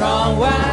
wrong way.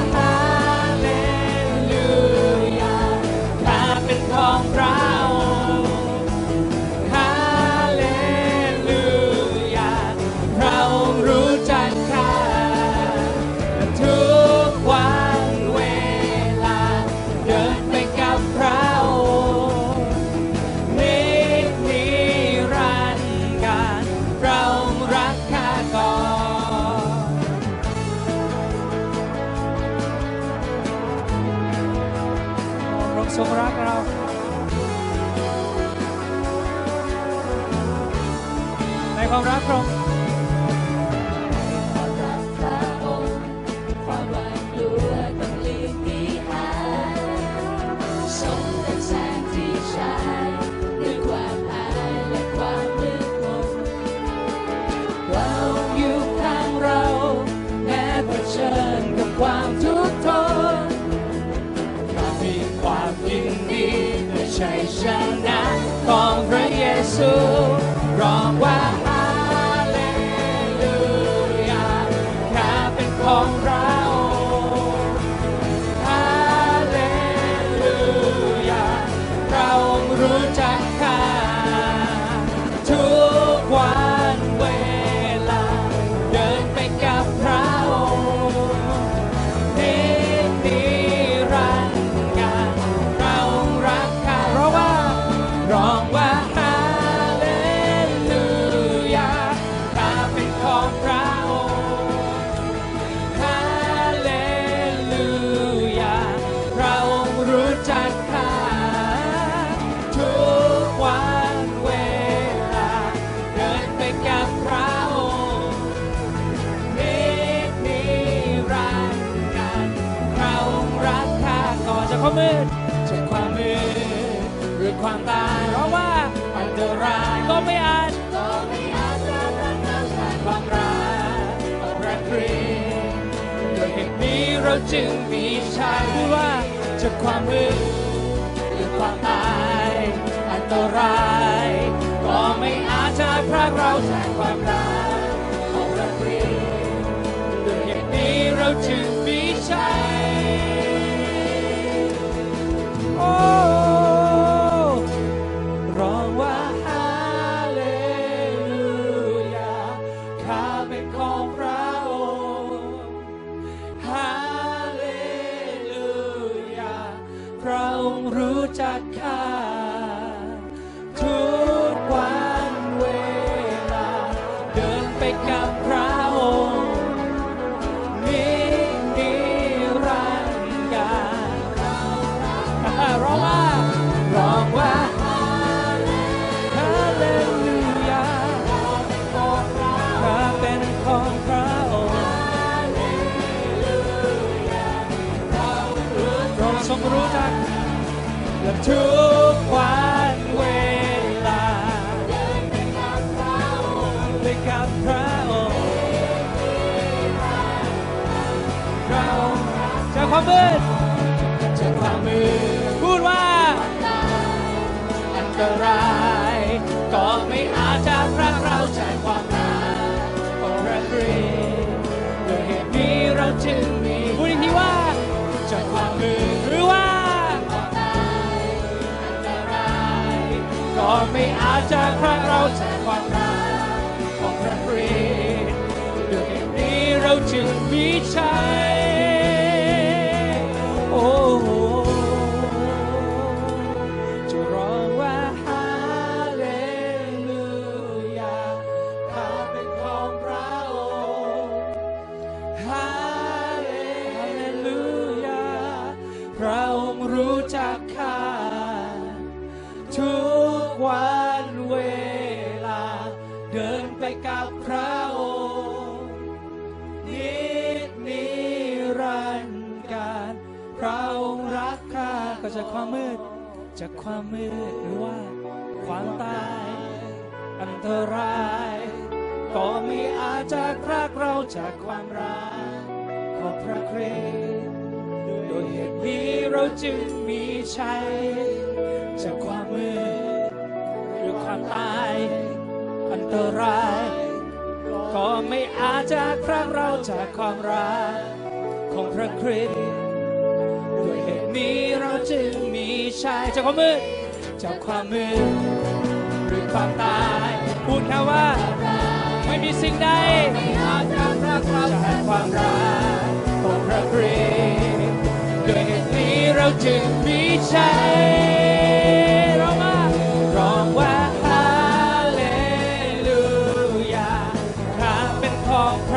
ความรักพระองค์ ก่อนจะความมืดจากความมืดหรือความตายเพราะว่าอันตรายก็ไม่อาจก็ไม่อาจจะรักเราจากความรักของพระคริสต์โดยเหตุนี้เราจึงมีชัยพูดว่าจากความมืดหรือความตายอันตรายก็ไม่อาจจะพรากเราจากความรักของพระคริสต์ด้วยเหตุนี้เราจึง ข้า ตราย ก็ไม่อาจจะพรากเราจากความรักของพระคริสต์ด้วยเหตุนี้เราจึงมีพูดอีกทีว่าจากความมืดหรือว่าอันตรายก็ไม่อาจจะพรากเราจากความรักของพระคริสต์ด้วยเหตุนี้เราจึงมีชัย งค์รู้จักข้าทุกวันเวลา เดินไปกับพระองค์นิดนิรันดร์การพระองค์รักข้าก็จากความมืด จากความมืดหรือว่าความตายอันตราย ก็ไม่อาจจะพรากเราจากความรักของพระคริสต์ โดยเหตุนี้เราจึงมีชัยจากความมืดหรือความตาย อันตราย ก็ไม่อาจจะพรากเราจากความรักของพระคริสต์ด้วยเหตุนี้เราจึงมีชัยจากความมืดจากความมืดหรือความตาย พูดแค่ว่า ไม่มีสิ่งใด ข้าเป็นของพระ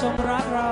ทรงรักเรา